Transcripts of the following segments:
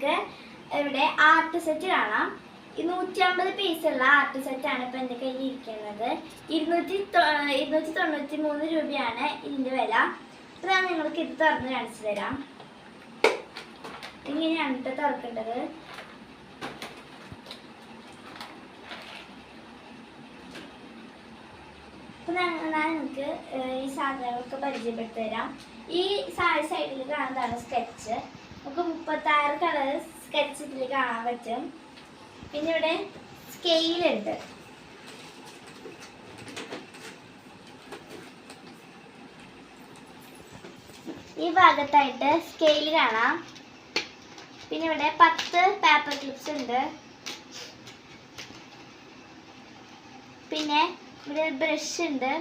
നമുക്ക് ഇവിടെ art set കാണാം. നൂറ്റി അമ്പത് പീസുള്ള ആർട്ട് സെറ്റാണ് ഇപ്പം എന്റെ കയ്യിൽ ഇരിക്കുന്നത്. ഇരുന്നൂറ്റി ഇരുന്നൂറ്റി തൊണ്ണൂറ്റി മൂന്ന് രൂപയാണ് ഇതിന്റെ വില. അപ്പോൾ ഞാൻ നിങ്ങൾക്ക് ഇത് തുറന്ന് കാണിച്ചു തരാം. ഇങ്ങനെയാണ് ഇത് തുറക്കേണ്ടത്. ഞാൻ നിങ്ങൾക്ക് ഈ സാധനങ്ങളൊക്കെ പരിചയപ്പെടുത്തി തരാം. ഈ സൈഡിൽ കാണുന്നതാണ് സ്കെച്ച് നമുക്ക് മുപ്പത്താറ് കളർ സ്കെച്ച് ഇതിൽ കാണാൻ പറ്റും. പിന്നെ ഇവിടെ സ്കെയിൽ ഉണ്ട്. ഈ ഭാഗത്തായിട്ട് സ്കെയിൽ കാണാം. പിന്നെ ഇവിടെ പത്ത് പേപ്പർ ക്ലിപ്സ് ഉണ്ട്. പിന്നെ ഇവിടെ ബ്രഷ് ഉണ്ട്.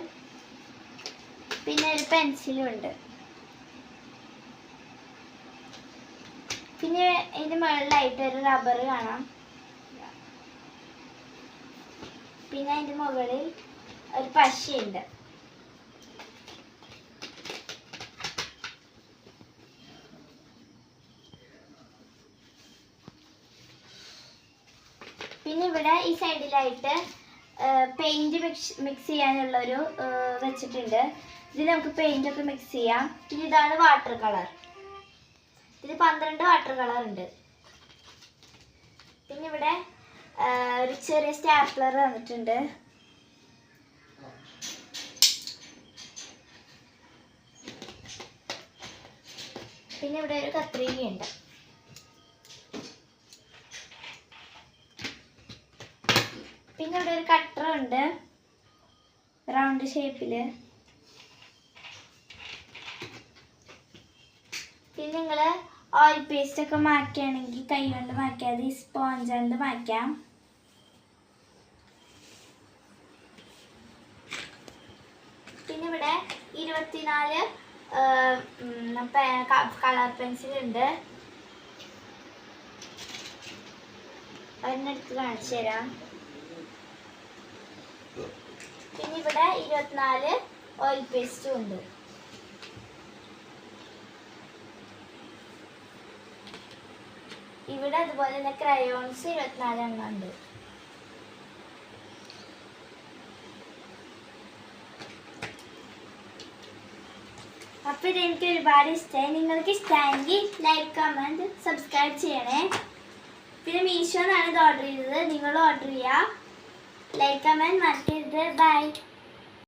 പിന്നെ ഒരു പെൻസിലും ഉണ്ട്. പിന്നെ ഇതിന് മുകളിലായിട്ട് ഒരു റബ്ബർ കാണാം. പിന്നെ അതിന്റെ മുകളിൽ ഒരു പശയുണ്ട്. പിന്നെ ഇവിടെ ഈ സൈഡിലായിട്ട് പെയിന്റ് മിക്സ് മിക്സ് ചെയ്യാനുള്ളൊരു വെച്ചിട്ടുണ്ട്. ഇതിൽ നമുക്ക് പെയിന്റ് ഒക്കെ മിക്സ് ചെയ്യാം. പിന്നെ ഇതാണ് വാട്ടർ കളർ ഇതിൽ പന്ത്രണ്ട് വാട്ടർ കളർ ഉണ്ട്. പിന്നെ ഇവിടെ ഒരു ചെറിയ സ്റ്റാപ്ലർ തന്നിട്ടുണ്ട് പിന്നെ ഇവിടെ ഒരു കത്രികയുണ്ട് പിന്നെ ഇവിടെ ഒരു കട്ടറുണ്ട് റൗണ്ട് ഷേപ്പിൽ പിന്നെ നിങ്ങൾ ഓയിൽ പേസ്റ്റ് ഒക്കെ മാറ്റുകയാണെങ്കിൽ കൈ കൊണ്ട് മാറ്റാതെ ഈ സ്പോഞ്ച് കൊണ്ട് മാറ്റാം. പിന്നെ ഇവിടെ ഇരുപത്തിനാല് കളർ പെൻസിൽ ഉണ്ട്. ഒരെണ്ണെടുത്ത് കാണിച്ചു തരാം. പിന്നെ ഇവിടെ ഇരുപത്തിനാല് ഓയിൽ പേസ്റ്റും ഉണ്ട്. ഇവിടെ അതുപോലെ തന്നെ ക്രയോൺസ് ഇരുപത്തിനാലെണ്ണം ഉണ്ട്. അപ്പൊ ഇത് എനിക്ക് ഒരുപാട് ഇഷ്ടമായി നിങ്ങൾക്ക് ഇഷ്ടമായെങ്കിൽ ലൈക്ക് കമന്റ് സബ്സ്ക്രൈബ് ചെയ്യണേ. പിന്നെ മീഷോന്നാണ് ഇത് ഓർഡർ ചെയ്തത്. നിങ്ങൾ ഓർഡർ ചെയ്യുക ലൈക്ക് കമന്റ് മറക്കരുത്. ബൈ